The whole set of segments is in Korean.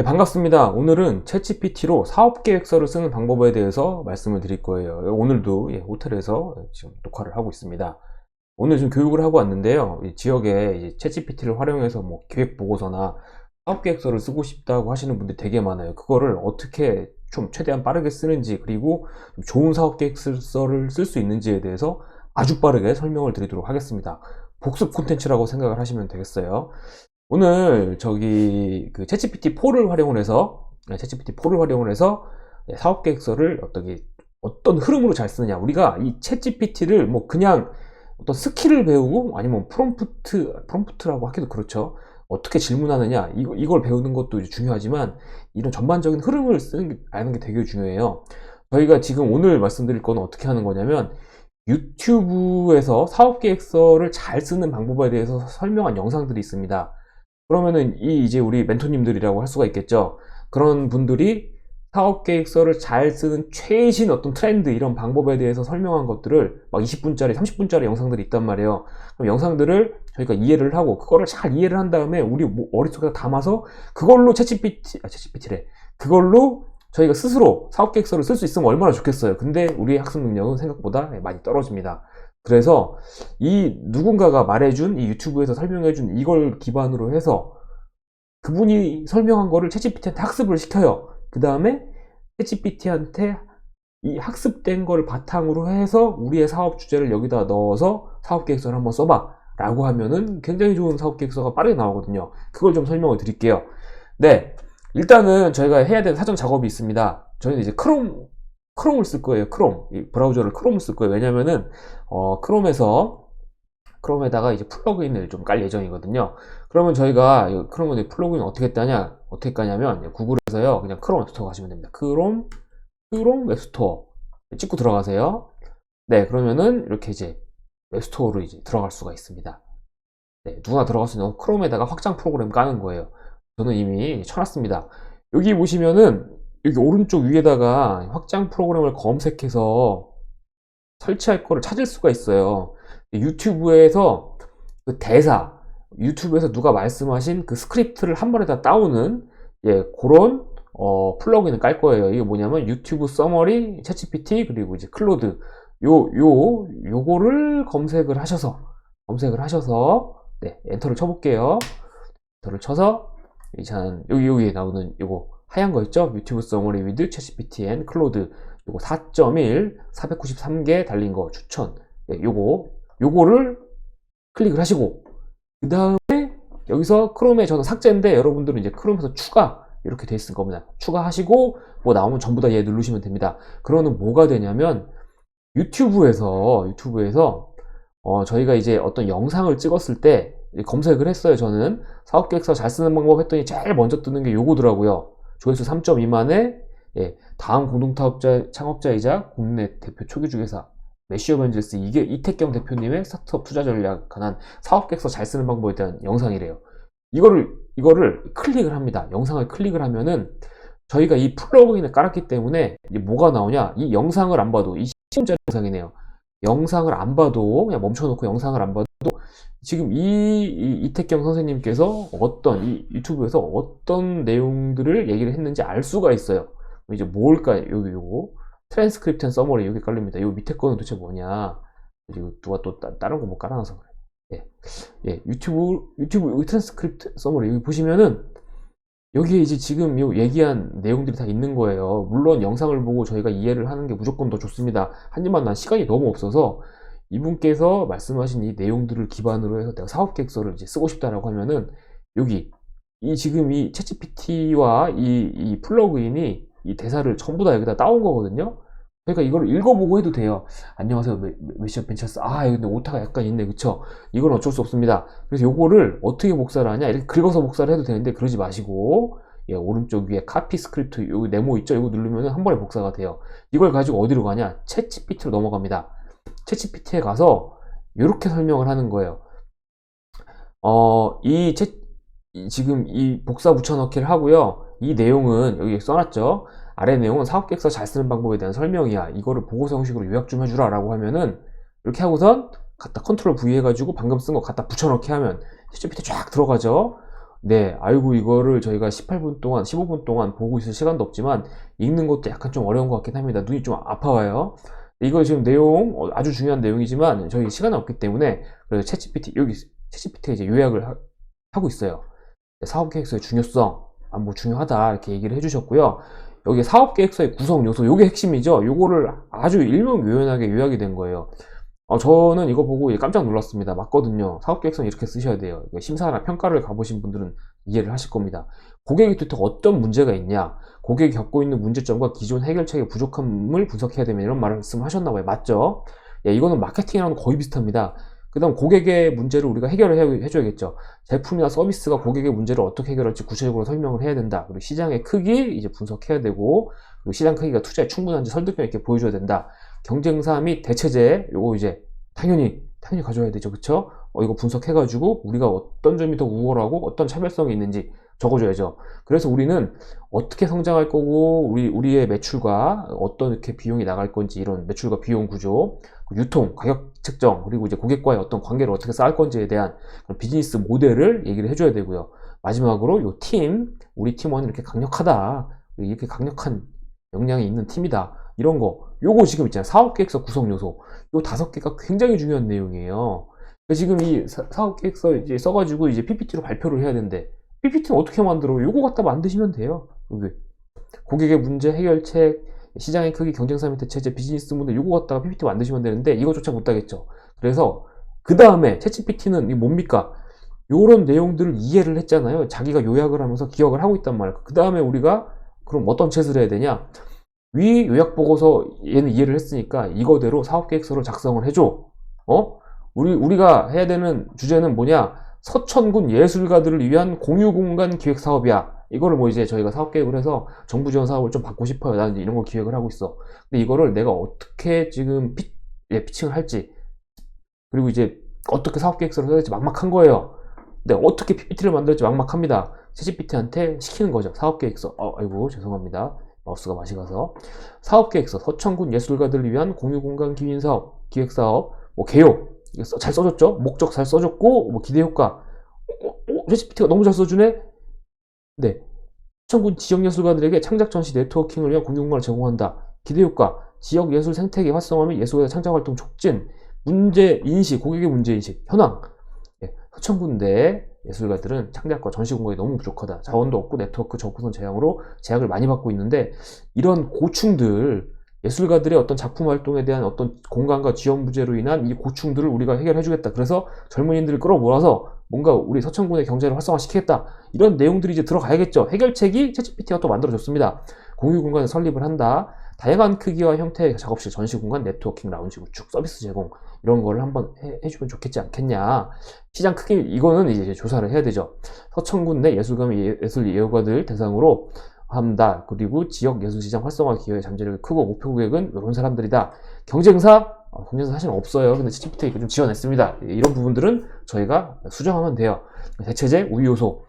예, 반갑습니다. 오늘은 챗GPT로 사업 계획서를 쓰는 방법에 대해서 말씀을 드릴 거예요. 오늘도 예, 호텔에서 지금 녹화를 하고 있습니다. 오늘 좀 교육을 하고 왔는데요. 이 지역에 챗GPT를 활용해서 뭐 기획 보고서나 사업 계획서를 쓰고 싶다고 하시는 분들이 되게 많아요. 그거를 어떻게 좀 최대한 빠르게 쓰는지 그리고 좀 좋은 사업 계획서를 쓸 수 있는지에 대해서 아주 빠르게 설명을 드리도록 하겠습니다. 복습 콘텐츠라고 생각을 하시면 되겠어요. 오늘 저기 그 챗GPT 4를 활용을 해서 네, 챗GPT 4를 활용을 해서 네, 사업 계획서를 어떻게 어떤 흐름으로 잘 쓰느냐. 우리가 이 챗GPT를 뭐 그냥 어떤 스킬을 배우고 아니면 프롬프트 프롬프트라고 하기도 그렇죠. 어떻게 질문하느냐. 이거, 이걸 배우는 것도 중요하지만 이런 전반적인 흐름을 쓰는 게, 아는 게 되게 중요해요. 저희가 지금 오늘 말씀드릴 거는 어떻게 하는 거냐면 유튜브에서 사업 계획서를 잘 쓰는 방법에 대해서 설명한 영상들이 있습니다 그러면은 이 이제 우리 멘토님들이라고 할 수가 있겠죠. 그런 분들이 사업 계획서를 잘 쓰는 최신 어떤 트렌드 이런 방법에 대해서 설명한 것들을 막 20분짜리, 30분짜리 영상들이 있단 말이에요. 그럼 영상들을 저희가 이해를 하고 그거를 잘 이해를 한 다음에 우리 머릿속에 담아서 그걸로 채찌피티, 아, 채찌피티래. 그걸로 저희가 스스로 사업 계획서를 쓸 수 있으면 얼마나 좋겠어요. 근데 우리의 학습 능력은 생각보다 많이 떨어집니다. 그래서 이 누군가가 말해준 이 유튜브에서 설명해준 이걸 기반으로 해서 그분이 설명한 거를 채찌PT한테 학습을 시켜요. 그 다음에 채찌PT한테 이 학습된 걸 바탕으로 해서 우리의 사업 주제를 여기다 넣어서 사업 계획서를 한번 써봐 라고 하면은 굉장히 좋은 사업 계획서가 빠르게 나오거든요. 그걸 좀 설명을 드릴게요. 네. 일단은 저희가 해야 되는 사전 작업이 있습니다. 저희는 이제 크롬 크롬을 쓸 거예요. 크롬. 이 브라우저를 크롬을 쓸 거예요. 왜냐면은, 어, 크롬에서, 크롬에다가 이제 플러그인을 좀 깔 예정이거든요. 그러면 저희가 크롬에 플러그인 어떻게 따냐, 어떻게 까냐면, 구글에서요, 그냥 크롬 웹스토어 가시면 됩니다. 크롬, 크롬 웹스토어. 찍고 들어가세요. 네, 그러면은, 이렇게 이제 웹스토어로 이제 들어갈 수가 있습니다. 네, 누구나 들어갈 수 있는 크롬에다가 확장 프로그램 까는 거예요. 저는 이미 쳐놨습니다. 여기 보시면은, 여기 오른쪽 위에다가 확장 프로그램을 검색해서 설치할 거를 찾을 수가 있어요. 유튜브에서 그 대사, 유튜브에서 누가 말씀하신 그 스크립트를 한 번에 다 따오는 예, 그런 어, 플러그인을 깔 거예요. 이게 뭐냐면 유튜브 서머리, 챗GPT 그리고 이제 클로드 요, 요, 요거를 검색을 하셔서 검색을 하셔서 네, 엔터를 쳐볼게요. 엔터를 쳐서 이찬 여기 여기 나오는 요거 하얀 거 있죠? 유튜브 서머리 위드 챗GPT 앤 클로드. 요거 4.1 493개 달린 거 추천. 네, 요거. 요거를 클릭을 하시고 그 다음에 여기서 크롬에 저는 삭제인데 여러분들은 이제 크롬에서 추가 이렇게 돼 있을 겁니다. 추가하시고 뭐 나오면 전부 다 얘 누르시면 됩니다. 그러면 뭐가 되냐면 유튜브에서 유튜브에서 어, 저희가 이제 어떤 영상을 찍었을 때 검색을 했어요 저는. 사업계획서 잘 쓰는 방법 했더니 제일 먼저 뜨는 게 요거더라고요 조회수 3점 미만의 예, 다음 공동타업자 창업자이자 국내 대표 초기 주회사 메시어 벤젤스 이게 이태경 대표님의 스타트업 투자 전략 관한 사업 계획서 잘 쓰는 방법에 대한 영상이래요. 이거를 이거를 클릭을 합니다. 영상을 클릭을 하면은 저희가 이 플러그인을 깔았기 때문에 뭐가 나오냐? 이 영상을 안 봐도 이 10분짜리 영상이네요. 영상을 안 봐도 그냥 멈춰놓고 영상을 안 봐도 지금 이, 이 이태경 선생님께서 어떤 이 유튜브에서 어떤 내용들을 얘기를 했는지 알 수가 있어요. 이제 뭘까요? 여기 요거 트랜스크립트 앤 서머리 여기 깔립니다. 요 밑에 거는 도대체 뭐냐? 그리고 누가 또 따, 다른 거 뭐 깔아놔서 그래. 예, 예, 유튜브 유튜브 여기 트랜스크립트 서머리 여기 보시면은 여기에 이제 지금 요 얘기한 내용들이 다 있는 거예요. 물론 영상을 보고 저희가 이해를 하는 게 무조건 더 좋습니다. 하지만 난 시간이 너무 없어서 이분께서 말씀하신 이 내용들을 기반으로 해서 내가 사업 계획서를 이제 쓰고 싶다라고 하면은 여기 이 지금 이 챗GPT와 이, 이 플러그인이 이 대사를 전부 다 여기다 따온 거거든요. 그러니까 이걸 읽어보고 해도 돼요. 안녕하세요, 메시어 벤처스. 아, 근데 오타가 약간 있네, 그쵸? 이건 어쩔 수 없습니다. 그래서 요거를 어떻게 복사를 하냐? 이렇게 긁어서 복사를 해도 되는데, 그러지 마시고, 예, 오른쪽 위에 카피 스크립트, 요 네모 있죠? 이거 누르면 한 번에 복사가 돼요. 이걸 가지고 어디로 가냐? 챗GPT로 넘어갑니다. 챗GPT에 가서 이렇게 설명을 하는 거예요. 어, 이 채, 지금 이 복사 붙여넣기를 하고요. 이 내용은 여기 써놨죠. 아래 내용은 사업 계획서 잘 쓰는 방법에 대한 설명이야. 이거를 보고서 형식으로 요약 좀 해주라 라고 하면은 이렇게 하고선 갖다 컨트롤 V 해가지고 방금 쓴 거 갖다 붙여넣기 하면 챗GPT 쫙 들어가죠. 네, 아이고, 이거를 저희가 18분 동안, 15분 동안 보고 있을 시간도 없지만, 읽는 것도 약간 좀 어려운 것 같긴 합니다. 눈이 좀 아파와요. 이거 지금 내용, 어, 아주 중요한 내용이지만, 저희 시간이 없기 때문에, 그래서 채찌PT, 여기 채찌PT가 이제 요약을 하, 고 있어요. 네, 사업 계획서의 중요성, 아, 뭐 중요하다, 이렇게 얘기를 해주셨고요. 여기 사업 계획서의 구성 요소, 요게 핵심이죠. 요거를 아주 일명요연하게 요약이 된 거예요. 어, 저는 이거 보고 깜짝 놀랐습니다. 맞거든요. 사업 계획서는 이렇게 쓰셔야 돼요. 심사나 평가를 가보신 분들은 이해를 하실 겁니다. 고객이 도대체 어떤 문제가 있냐, 고객이 겪고 있는 문제점과 기존 해결책의 부족함을 분석해야 되면 이런 말씀 하셨나 봐요. 맞죠? 예, 이거는 마케팅이랑 거의 비슷합니다. 그 다음 고객의 문제를 우리가 해결을 해줘야겠죠. 제품이나 서비스가 고객의 문제를 어떻게 해결할지 구체적으로 설명을 해야 된다. 그리고 시장의 크기 이제 분석해야 되고, 그리고 시장 크기가 투자에 충분한지 설득력 있게 보여줘야 된다. 경쟁사 및 대체제 요거 이제 당연히 당연히 가져야 되죠. 그쵸? 어, 이거 분석해가지고 우리가 어떤 점이 더 우월하고 어떤 차별성이 있는지 적어줘야죠. 그래서 우리는 어떻게 성장할 거고 우리 우리의 매출과 어떤 이렇게 비용이 나갈 건지 이런 매출과 비용 구조 그 유통 가격 측정 그리고 이제 고객과의 어떤 관계를 어떻게 쌓을 건지에 대한 비즈니스 모델을 얘기를 해줘야 되고요. 마지막으로 요 팀 우리 팀원이 이렇게 강력하다. 이렇게 강력한 역량이 있는 팀이다 이런 거. 요거 지금 있잖아요. 사업계획서 구성 요소. 요 다섯 개가 굉장히 중요한 내용이에요. 지금 이 사, 업계획서 이제 써가지고 이제 PPT로 발표를 해야 되는데 PPT는 어떻게 만들어? 요거 갖다 만드시면 돼요. 여기 고객의 문제 해결책 시장의 크기 경쟁사 밑에 체제 비즈니스 모델 요거 갖다가 PPT 만드시면 되는데 이거조차 못하겠죠. 그래서 그 다음에 챗GPT는 이 뭡니까? 요런 내용들을 이해를 했잖아요. 자기가 요약을 하면서 기억을 하고 있단 말이에요 그 다음에 우리가 그럼 어떤 챗을 해야 되냐 위 요약 보고서 얘는 이해를 했으니까 이거대로 사업 계획서를 작성을 해줘. 어? 우리 우리가 해야 되는 주제는 뭐냐? 서천군 예술가들을 위한 공유 공간 기획 사업이야. 이거를 뭐 이제 저희가 사업 계획을 해서 정부 지원 사업을 좀 받고 싶어요. 나는 이런 걸 기획을 하고 있어. 근데 이거를 내가 어떻게 지금 피, 예, 피칭을 할지 그리고 이제 어떻게 사업 계획서를 써야 될지 막막한 거예요. 근데 어떻게 PPT를 만들지 막막합니다. CGPT한테 시키는 거죠. 사업 계획서. 어, 아이고 죄송합니다. 마우스가 맛이 가서 사업계획서 서천군 예술가들을 위한 공유공간 기인사업 기획사업 뭐 개요. 잘 써줬죠? 목적 잘 써줬고 뭐 기대효과. 어, 어, 레시피티가 너무 잘 써주네? 네. 서천군 지역예술가들에게 창작 전시 네트워킹을 위한 공유공간을 제공한다. 기대효과. 지역 예술 생태계 활성화 및 예술가 창작 활동 촉진. 문제 인식 고객의 문제 인식. 현황. 네, 서천군 내 예술가들은 창작과 전시 공간이 너무 부족하다. 자원도 없고 네트워크 접근성 제약으로 제약을 많이 받고 있는데 이런 고충들 예술가들의 어떤 작품 활동에 대한 어떤 공간과 지원 부재로 인한 이 고충들을 우리가 해결해 주겠다. 그래서 젊은이들을 끌어모아서 뭔가 우리 서천군의 경제를 활성화시키겠다. 이런 내용들이 이제 들어가야겠죠. 해결책이 채찌PT가 또 만들어졌습니다. 공유 공간을 설립을 한다. 다양한 크기와 형태의 작업실, 전시 공간, 네트워킹, 라운지 구축, 서비스 제공 이런 거를 한번 해, 주면 좋겠지 않겠냐. 시장 크기 이거는 이제 조사를 해야 되죠. 서천군 내 예술가 예, 예술 예술가들 대상으로 한다. 그리고 지역 예술시장 활성화 기여의 잠재력이 크고 목표 고객은 이런 사람들이다. 경쟁사 어, 경쟁사 사실 없어요. 근데 CGPT 좀 지원했습니다. 이런 부분들은 저희가 수정하면 돼요. 대체제, 우위 요소,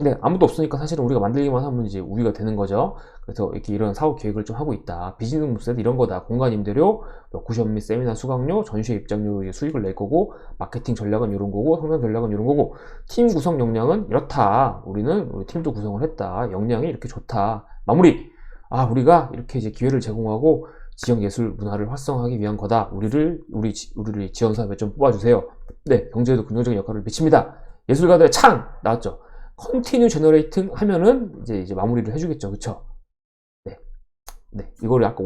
근데 아무도 없으니까 사실은 우리가 만들기만 하면 이제 우위가 되는 거죠. 그래서 이렇게 이런 사업 계획을 좀 하고 있다. 비즈니스 이런 거다. 공간 임대료, 뭐 구션 및 세미나 수강료, 전시회 입장료 수익을 낼 거고, 마케팅 전략은 이런 거고, 성장 전략은 이런 거고, 팀 구성 역량은 이렇다. 우리는 우리 팀도 구성을 했다. 역량이 이렇게 좋다. 마무리. 아, 우리가 이렇게 이제 기회를 제공하고 지역 예술 문화를 활성화하기 위한 거다. 우리를 우리 우리를 지원 사업에 좀 뽑아주세요. 네, 경제에도 긍정적인 역할을 미칩니다. 예술가들의 창 나왔죠. 컨티뉴 제너레이팅 하면은 이제 이제 마무리를 해주겠죠. 그쵸? 네. 네. 이거를 아까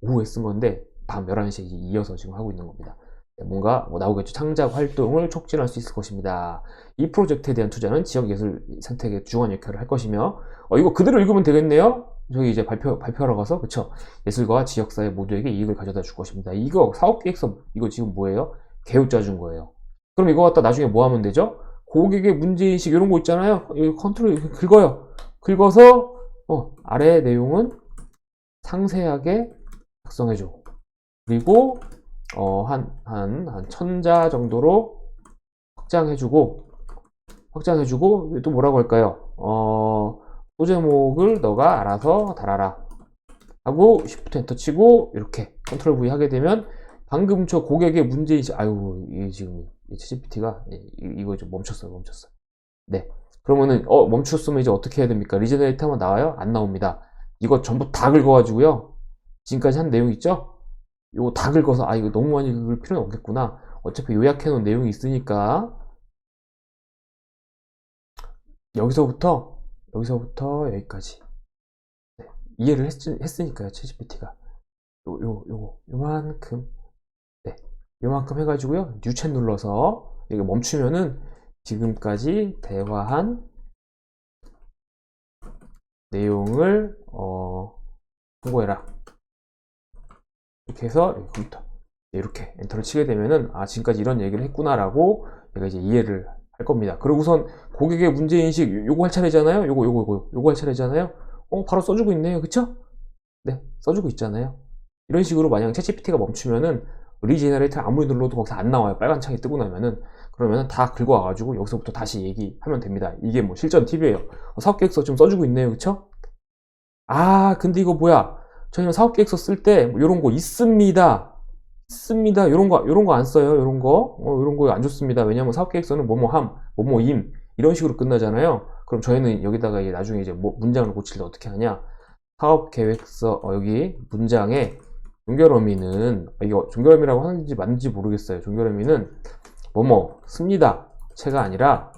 오후에 쓴 건데 밤 11시에 이어서 지금 하고 있는 겁니다. 네, 뭔가 뭐 나오겠죠. 창작 활동을 촉진할 수 있을 것입니다. 이 프로젝트에 대한 투자는 지역 예술 생태계 중요한 역할을 할 것이며 어, 이거 그대로 읽으면 되겠네요. 저기 이제 발표 발표하러 가서 그쵸 예술가와 지역사회 모두에게 이익을 가져다 줄 것입니다. 이거 사업계획서 이거 지금 뭐예요? 개요짜 준 거예요. 그럼 이거 갖다 나중에 뭐 하면 되죠? 고객의 문제인식 이런 거 있잖아요. 이 컨트롤 긁어요. 긁어서 어, 아래 내용은 상세하게 작성해줘. 그리고 어, 한, 한, 한 천자 정도로 확장해주고, 확장해주고, 또 뭐라고 할까요? 어, 소제목을 너가 알아서 달아라. 하고, Shift 엔터 치고, 이렇게 컨트롤 V 하게 되면, 방금 저 고객의 문제인식, 아유, 이 지금, CGPT가 이거 좀 멈췄어요, 멈췄어요. 네. 그러면은 어 멈췄으면 이제 어떻게 해야 됩니까? 하면 나와요? 안 나옵니다. 이거 전부 다 긁어가지고요. 지금까지 한 내용 있죠? 이거 다 긁어서 아 이거 너무 많이 긁을 필요는 없겠구나. 어차피 요약해 놓은 내용이 있으니까 여기서부터 여기서부터 여기까지 네, 이해를 했, 했으니까요. 채GPT가 요, 요, 요거 요만큼 네, 요만큼 해가지고요. 뉴챗 눌러서 이거 멈추면은 지금까지 대화한 내용을 어, 통보해라. 이렇게 해서 컴퓨터 이렇게 엔터를 치게 되면은 아 지금까지 이런 얘기를 했구나라고 얘가 이제 이해를 할 겁니다. 그리고 우선 고객의 문제 인식 요거 할 차례잖아요. 요거 요거 요거 요거 할 차례잖아요. 어 바로 써주고 있네요. 그쵸? 네 써주고 있잖아요. 이런 식으로 만약 챗GPT가 멈추면은 리제너레이터 아무리 눌러도 거기서 안 나와요. 빨간 창이 뜨고 나면은 그러면은 다 긁어와가지고 여기서부터 다시 얘기하면 됩니다. 이게 뭐 실전 팁이에요. 어, 사업 계획서 좀 써주고 있네요. 그쵸? 아 근데 이거 뭐야? 저희는 사업 계획서 쓸때 뭐 이런 거 있습니다. 있습니다. 이런 거 이런 거 안 써요. 이런 거 어, 이런 거 안 좋습니다. 왜냐하면 사업 계획서는 뭐뭐함, 뭐뭐임 이런 식으로 끝나잖아요. 그럼 저희는 여기다가 이제 나중에 이제 뭐 문장을 고칠 때 어떻게 하냐? 사업 계획서 어, 여기 문장에 종결어미는 아, 이거 종결어미라고 하는지 맞는지 모르겠어요. 종결어미는 뭐뭐 씁니다. 채가 아니라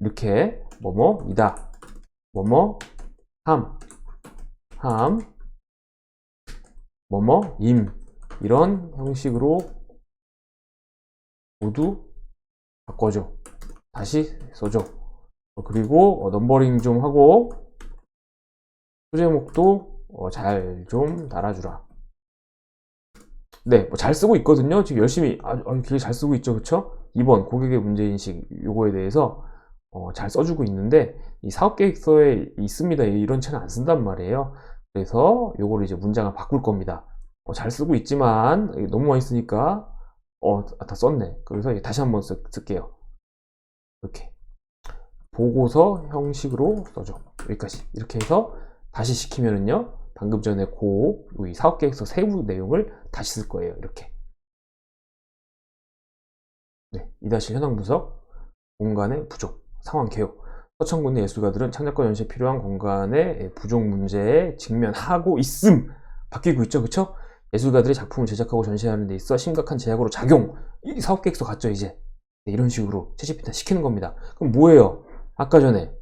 이렇게 뭐뭐이다. 뭐뭐 함, 함, 뭐뭐 임 이런 형식으로 모두 바꿔줘. 다시 써줘. 어, 그리고 어, 넘버링 좀 하고 소제목도 어, 잘좀 달아주라. 네, 뭐 잘 쓰고 있거든요. 지금 열심히 아주 아주 되게 잘 쓰고 있죠, 그렇죠? 2번 고객의 문제 인식 요거에 대해서 어, 잘 써주고 있는데 이 사업 계획서에 있습니다. 이런 채는 안 쓴단 말이에요. 그래서 요거를 이제 문장을 바꿀 겁니다. 어, 잘 쓰고 있지만 너무 많이 쓰니까 어, 다 썼네. 그래서 다시 한번 쓸, 쓸게요. 이렇게 보고서 형식으로 써줘. 여기까지 이렇게 해서 다시 시키면은요. 방금 전에 고이 사업계획서 세부 내용을 다시 쓸 거예요. 이렇게. 네, 이다시 현황 분석, 공간의 부족, 상황 개요. 서천군 내 예술가들은 창작과 연시에 필요한 공간의 부족 문제에 직면하고 있음. 바뀌고 있죠, 그쵸? 예술가들이 작품을 제작하고 전시하는 데 있어 심각한 제약으로 작용. 이 사업계획서 같죠, 이제? 네, 이런 식으로 채찌피타 시키는 겁니다. 그럼 뭐예요? 아까 전에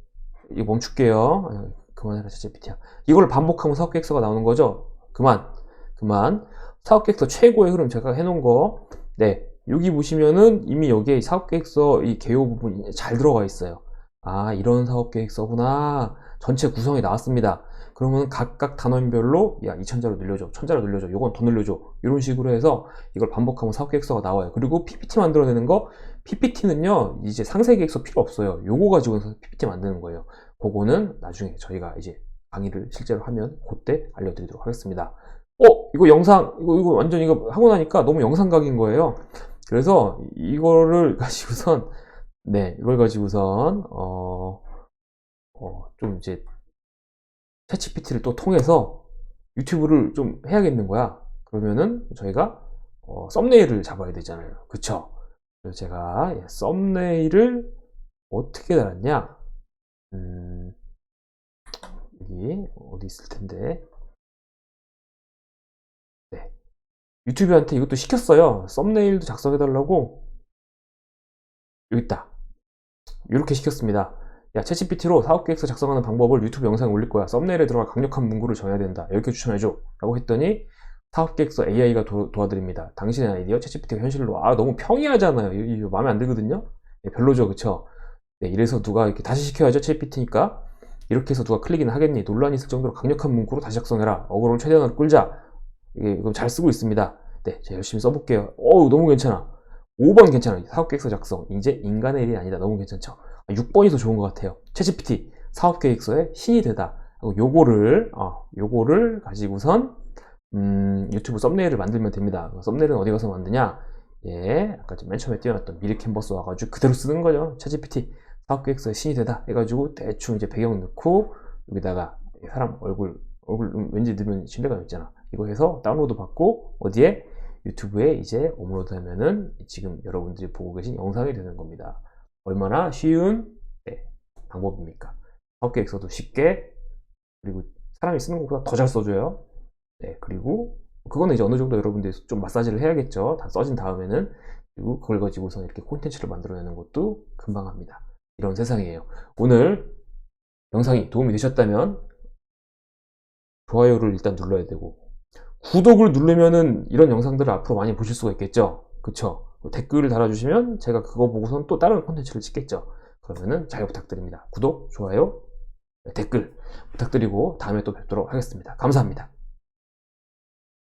이거 멈출게요. 아, 그만해라 채찌피티야. 이걸 반복하면 사업 계획서가 나오는 거죠? 그만, 그만. 사업 계획서 최고의 흐름 제가 해놓은 거. 네, 여기 보시면은 이미 여기에 사업 계획서 이 개요 부분이 잘 들어가 있어요. 아, 이런 사업 계획서구나. 전체 구성이 나왔습니다. 그러면 각각 단원별로 야 2천자로 늘려줘 1000자로 늘려줘 요건 더 늘려줘 이런 식으로 해서 이걸 반복하면 사업 계획서가 나와요 그리고 PPT 만들어내는 거 PPT는요 이제 상세 계획서 필요 없어요 요거 가지고 PPT 만드는 거예요 그거는 나중에 저희가 이제 강의를 실제로 하면 그때 알려드리도록 하겠습니다 어 이거 영상 이거 이거 완전 이거 하고 나니까 너무 영상각인 거예요 그래서 이거를 가지고선 네 이걸 가지고선 어, 어, 좀 이제 챗GPT를 또 통해서 유튜브를 좀 해야겠는 거야. 그러면은 저희가 어, 썸네일을 잡아야 되잖아요. 그쵸? 그래서 제가 예, 썸네일을 어떻게 달았냐? 음, 여기 어디 있을 텐데. 네. 유튜브한테 이것도 시켰어요. 썸네일도 작성해 달라고. 여기 있다. 이렇게 시켰습니다. 야, 챗GPT로 사업계획서 작성하는 방법을 유튜브 영상에 올릴 거야. 썸네일에 들어가 강력한 문구를 정해야 된다. 이렇게 추천해줘. 라고 했더니 사업계획서 AI가 도, 와드립니다 당신의 아이디어 챗GPT가 현실로 아 너무 평이하잖아요. 이거, 이거 마음에 안 들거든요. 네, 별로죠, 그쵸? 네, 이래서 누가 이렇게 다시 시켜야죠, 챗GPT니까. 이렇게 해서 누가 클릭이나 하겠니? 논란이 있을 정도로 강력한 문구로 다시 작성해라. 어그로를 최대한으로 끌자. 이게 이거 잘 쓰고 있습니다. 네, 제가 열심히 써볼게요. 어우, 너무 괜찮아. 5번 괜찮아. 사업 계획서 작성. 이제 인간의 일이 아니다. 너무 괜찮죠? 6번이 더 좋은 것 같아요. 채GPT 사업 계획서의 신이 되다. 하고 요거를 어, 요거를 가지고선 음, 유튜브 썸네일을 만들면 됩니다. 썸네일은 어디 가서 만드냐? 예, 아까 맨 처음에 띄워놨던 미리 캔버스 와가지고 그대로 쓰는 거죠. 채GPT 사업계획서의 신이 되다 해가지고 대충 이제 배경 넣고 여기다가 사람 얼굴 얼굴 왠지 넣으면 신뢰감 있잖아. 이거 해서 다운로드 받고 어디에 유튜브에 이제 업로드 하면은 지금 여러분들이 보고 계신 영상이 되는 겁니다. 얼마나 쉬운 네, 방법입니까? 사업 계획서도 쉽게 그리고 사람이 쓰는 것보다 더 잘 써줘요. 네, 그리고 그거는 이제 어느 정도 여러분들이 좀 마사지를 해야겠죠. 다 써진 다음에는 그리고 그걸 가지고서 이렇게 콘텐츠를 만들어내는 것도 금방 합니다. 이런 세상이에요. 오늘 영상이 도움이 되셨다면 좋아요를 일단 눌러야 되고 구독을 누르면은 이런 영상들을 앞으로 많이 보실 수가 있겠죠. 그쵸? 댓글을 달아주시면 제가 그거 보고선 또 다른 콘텐츠를 찍겠죠. 그러면은 잘 부탁드립니다. 구독, 좋아요, 댓글 부탁드리고 다음에 또 뵙도록 하겠습니다. 감사합니다.